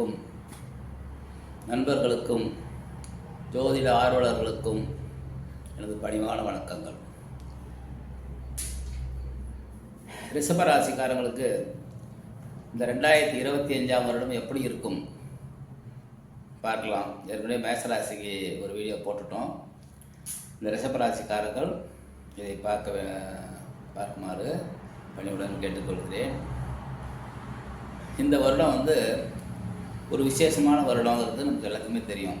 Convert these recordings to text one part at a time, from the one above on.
நேயர்களுக்கும் நண்பர்களுக்கும் ஜோதிட ஆர்வலர்களுக்கும் எனது பணிவான வணக்கங்கள். ரிஷபராசிக்காரங்களுக்கு இந்த ரெண்டாயிரத்தி இருபத்தி அஞ்சாம் வருடம் எப்படி இருக்கும்? பார்க்கலாம். ஏற்கனவே மேசராசிக்கு ஒரு வீடியோ போட்டுட்டோம். இந்த ரிஷபராசிக்காரர்கள் இதை பார்க்க பார்க்குமாறு பணிவுடன் கேட்டுக்கொள்கிறேன். இந்த வருடம் வந்து ஒரு விசேஷமான வருடங்கிறது நமக்கு எல்லாத்துக்குமே தெரியும்.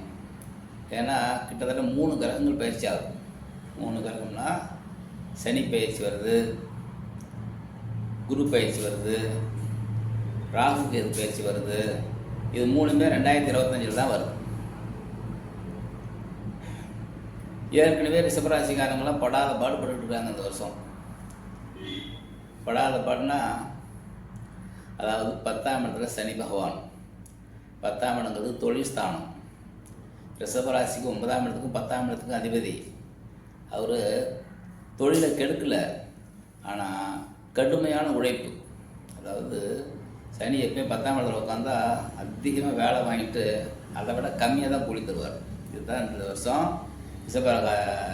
ஏன்னா கிட்டத்தட்ட மூணு கிரகங்கள் பயிற்சி ஆகும். மூணு கிரகம்னா சனி பயிற்சி வருது குரு பயிற்சி வருது ராகு கேது பயிற்சி வருது. இது மூணுமே ரெண்டாயிரத்தி இருபத்தஞ்சில் தான் வருது. ஏற்கனவே ரிஷபராசிக்காரங்களாம் படாத பாடுபட்டு இருக்காங்க இந்த வருஷம். படாத பாடுனா அதாவது பத்தாம் இடத்துல சனி பகவான். பத்தாம் இடங்கிறது தொழில் ஸ்தானம். ரிஷபராசிக்கு ஒன்பதாம் இடத்துக்கும் பத்தாம் இடத்துக்கும் அதிபதி. அவர் தொழிலை கெடுக்கலை. ஆனால் கடுமையான உழைப்பு. அதாவது சனி எப்பயும் பத்தாம் இடத்துல உட்காந்தா அதிகமாக வேலை வாங்கிட்டு அதை விட கம்மியாக தான் கூலி தருவார். இதுதான் இந்த வருஷம் ரிஷப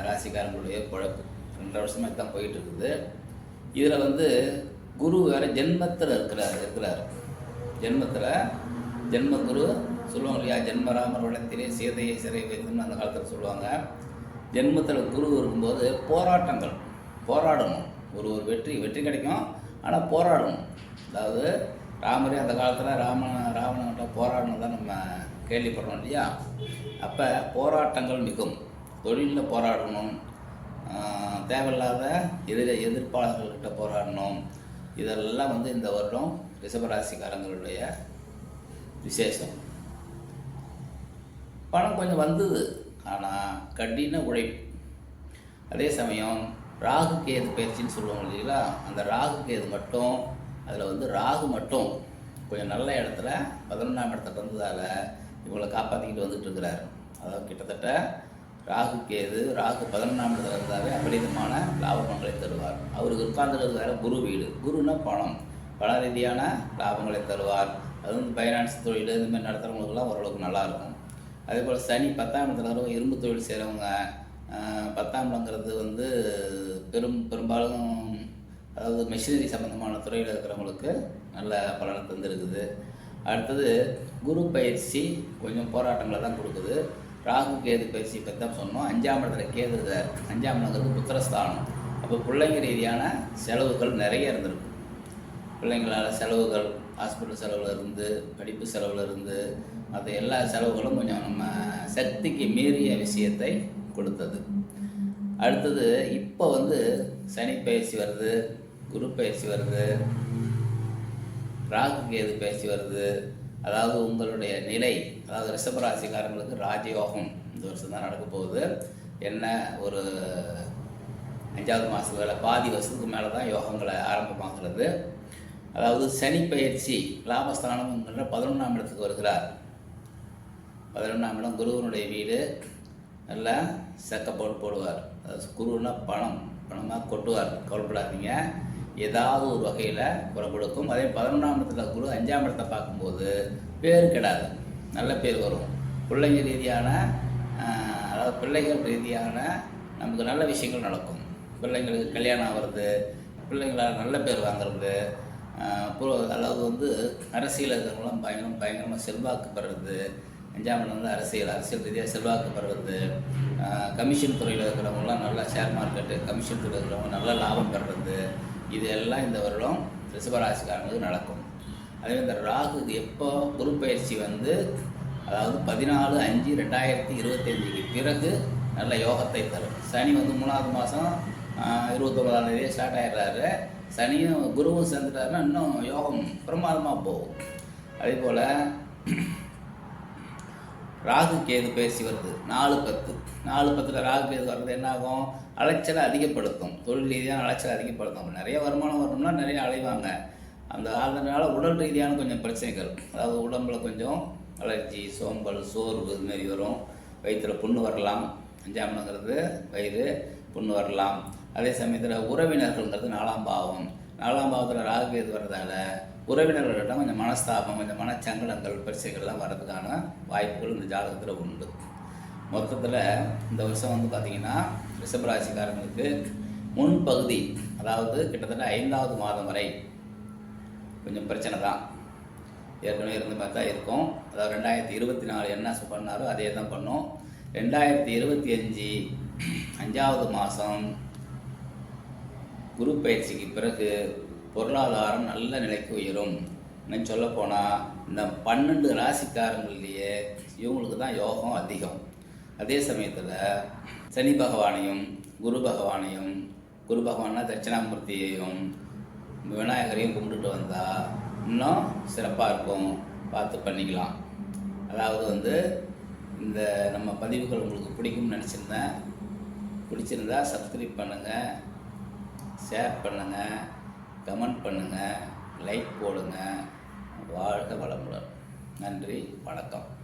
ராசிக்காரங்களுடைய குழப்பு ரெண்டு வருஷமாக தான் போயிட்டு இருக்குது இதில் வந்து குரு வேற ஜென்மத்தில் இருக்கிறார் இருக்கிறார். ஜென்மத்தில் ஜென்ம குரு சொல்லுவாங்க இல்லையா? ஜென்மராமர் வளத்திலே சீதையை சிறை வைத்துன்னு அந்த காலத்தில் சொல்லுவாங்க. ஜென்மத்தில் குரு இருக்கும்போது போராட்டங்கள் போராடணும். ஒரு ஒரு வெற்றி வெற்றி கிடைக்கும் ஆனால் போராடணும். அதாவது ராமரே அந்த காலத்தில் ராமன் ராவணன்கிட்ட போராடணும் தான் நம்ம கேள்விப்படுறோம் இல்லையா? அப்போ போராட்டங்கள் மிகும். தொழிலில் போராடணும். தேவையில்லாத எதிர எதிர்ப்பாளர்கள்கிட்ட போராடணும். இதெல்லாம் வந்து இந்த வருடம் ரிஷபராசிக்காரங்களுடைய விசேஷம். பணம் கொஞ்சம் வந்தது ஆனால் கடின உழைப்பு. அதே சமயம் ராகு கேது பயிற்சின்னு சொல்லுவாங்க இல்லைங்களா? அந்த ராகு கேது மட்டும் அதில் வந்து ராகு மட்டும் கொஞ்சம் நல்ல இடத்துல பதினொன்றாம் இடத்துல வந்ததால் இவங்களை காப்பாற்றிக்கிட்டு வந்துட்டு இருக்கிறார். அதாவது கிட்டத்தட்ட ராகு கேது ராகு பதினொன்றாம் இடத்துல இருந்தாவே அபரிதமான லாபங்களை தருவார். அவருக்கு உட்கார்ந்துருக்கிறது குரு வீடு. குருன்னா பணம். பல ரீதியான லாபங்களை தருவார். அது வந்து ஃபைனான்ஸ் தொழில் இந்த மாதிரி நடத்துகிறவங்களுக்குலாம் ஓரளவுக்கு நல்லாயிருக்கும். அதே போல் சனி பத்தாம் இடத்துல இருக்கிறவங்க இரும்பு தொழில் செய்கிறவங்க பத்தாம் இடங்கிறது வந்து பெரும் பெரும்பாலும் அதாவது மெஷினரி சம்மந்தமான துறையில் இருக்கிறவங்களுக்கு நல்ல பலனை தந்துருக்குது. அடுத்தது குரு பயிற்சி கொஞ்சம் போராட்டங்களை தான் கொடுக்குது. ராகு கேது பயிற்சி பற்றி தான் சொன்னோம். அஞ்சாம் இடத்துல கேது இருக்கார் அஞ்சாம் இடங்கிறது புத்திரஸ்தானம். அப்போ பிள்ளைங்க ரீதியான செலவுகள் நிறைய இருந்திருக்கும் பிள்ளைங்களால் செலவுகள் ஹாஸ்பிட்டல் செலவில் இருந்து படிப்பு செலவில் இருந்து மற்ற எல்லா செலவுகளும் கொஞ்சம் நம்ம சக்திக்கு மீறிய விஷயத்தை கொடுத்தது. அடுத்தது இப்போ வந்து சனி பயிற்சி வருது குரு பயிற்சி வருது ராகு கேது பயிற்சி வருது. அதாவது உங்களுடைய நிலை அதாவது ரிஷபராசிக்காரங்களுக்கு ராஜயோகம் இந்த வருஷம் தான் நடக்க போகுது. என்ன ஒரு அஞ்சாவது மாதத்துக்கு மேலே பாதி வருஷத்துக்கு மேலே தான் யோகங்களை ஆரம்பமாகிறது. அதாவது சனி பயிற்சி லாபஸ்தானம்ங்கிற பதினொன்றாம் இடத்துக்கு வருகிறார். பதினொன்றாம் இடம் குருவனுடைய வீடு. நல்லா செக்க போட்டு போடுவார். அதாவது குருன்னா பணம் பணமாக கொட்டுவார். கவலைப்படாதீங்க. ஏதாவது ஒரு வகையில் குறை கொடுக்கும். அதே பதினொன்றாம் இடத்துல குரு அஞ்சாம் இடத்தை பார்க்கும்போது பேர் கெடாது. நல்ல பேர் வரும். பிள்ளைங்க ரீதியான அதாவது பிள்ளைகள் ரீதியான நமக்கு நல்ல விஷயங்கள் நடக்கும். பிள்ளைங்களுக்கு கல்யாணம் ஆகிறது பிள்ளைங்களால் நல்ல பேர் வாங்குறது அதாவது வந்து அரசியல் இருக்கிறவங்களாம் பயங்கரம் பயங்கரமாக செல்வாக்கு பெறுறது அஞ்சாம் இடம் வந்து அரசியல் அரசியல் ரீதியாக செல்வாக்கு பெறுறது கமிஷன் துறையில் இருக்கிறவங்களாம் நல்லா ஷேர் மார்க்கெட்டு கமிஷன் துறையில் இருக்கிறவங்க நல்ல லாபம் பெறுறது. இது எல்லாம் இந்த வருடம் ரிஷபராசிக்காரங்களுக்கு நடக்கும். அதே இந்த ராகு எப்போ குரு பயிற்சி வந்து அதாவது பதினாலு அஞ்சு ரெண்டாயிரத்தி இருபத்தஞ்சுக்கு பிறகு நல்ல யோகத்தை தரும். சனி வந்து மூணாவது மாதம் இருபத்தொம்பதாம் தேதி ஸ்டார்ட் ஆகிடுறாரு சனியும் குருவும் சேர்ந்துட்டாருன்னா இன்னும் யோகம் பிரமாதமாக போகும். அதே போல் ராகு கேது பேசி வருது. நாலு பத்து. நாலு பத்தில் ராகு கேது வர்றது என்னாகும்? அலைச்சலை அதிகப்படுத்தும். தொழில் ரீதியான அலைச்சலை அதிகப்படுத்தும். நிறைய வருமானம் வரணும்னா நிறைய அலைவாங்க. அந்த அதனால உடல் ரீதியான கொஞ்சம் பிரச்சனைகள். அதாவது உடம்புல கொஞ்சம் அலர்ஜி சோம்பல் சோர்வு இது வரும். வயிற்றில் புண்ணு வரலாம். அஞ்சாமங்கிறது வயிறு புண்ணு வரலாம். அதே சமயத்தில் உறவினர்கள்ன்றது நாலாம் பாவம். நாலாம் பாவத்தில் ராகு இது வர்றதால உறவினர்களிடம் கொஞ்சம் மனஸ்தாபம் கொஞ்சம் மனச்சங்கடங்கள் பிரச்சனைகள்லாம் வர்றதுக்கான வாய்ப்புகள் இந்த ஜாதகத்தில் உண்டு. மொத்தத்தில் இந்த வருஷம் வந்து பார்த்திங்கன்னா ரிஷபராசிக்காரங்களுக்கு முன்பகுதி அதாவது கிட்டத்தட்ட ஐந்தாவது மாதம் வரை கொஞ்சம் பிரச்சனை தான். ஏற்கனவே இருந்த மாதிரி தான் இருக்கும். அதாவது ரெண்டாயிரத்தி இருபத்தி நாலு என்ன பண்ணாரோ அதே தான் பண்ணோம். ரெண்டாயிரத்தி இருபத்தி அஞ்சு அஞ்சாவது மாதம் குரு பயிற்சிக்கு பிறகு பொருளாதாரம் நல்ல நிலைக்கு உயரும். இன்னும் சொல்லப்போனால் இந்த பன்னெண்டு ராசிக்காரங்கள்லேயே இவங்களுக்கு தான் யோகம் அதிகம். அதே சமயத்தில் சனி பகவானையும் குரு பகவானையும் குரு பகவானா தட்சிணாமூர்த்தியையும் விநாயகரையும் கும்பிட்டுட்டு வந்தால் இன்னும் சிறப்பாக இருக்கும். பார்த்து பண்ணிக்கலாம். அதாவது வந்து இந்த நம்ம பதிவுகள் உங்களுக்கு பிடிக்கும்னு நினச்சிருந்தேன். பிடிச்சிருந்தா சப்ஸ்கிரைப் பண்ணுங்கள் ஷேர் பண்ணுங்கள் கமெண்ட் பண்ணுங்கள் லைக் போடுங்க. வாழ்க வளமுடன். நன்றி வணக்கம்.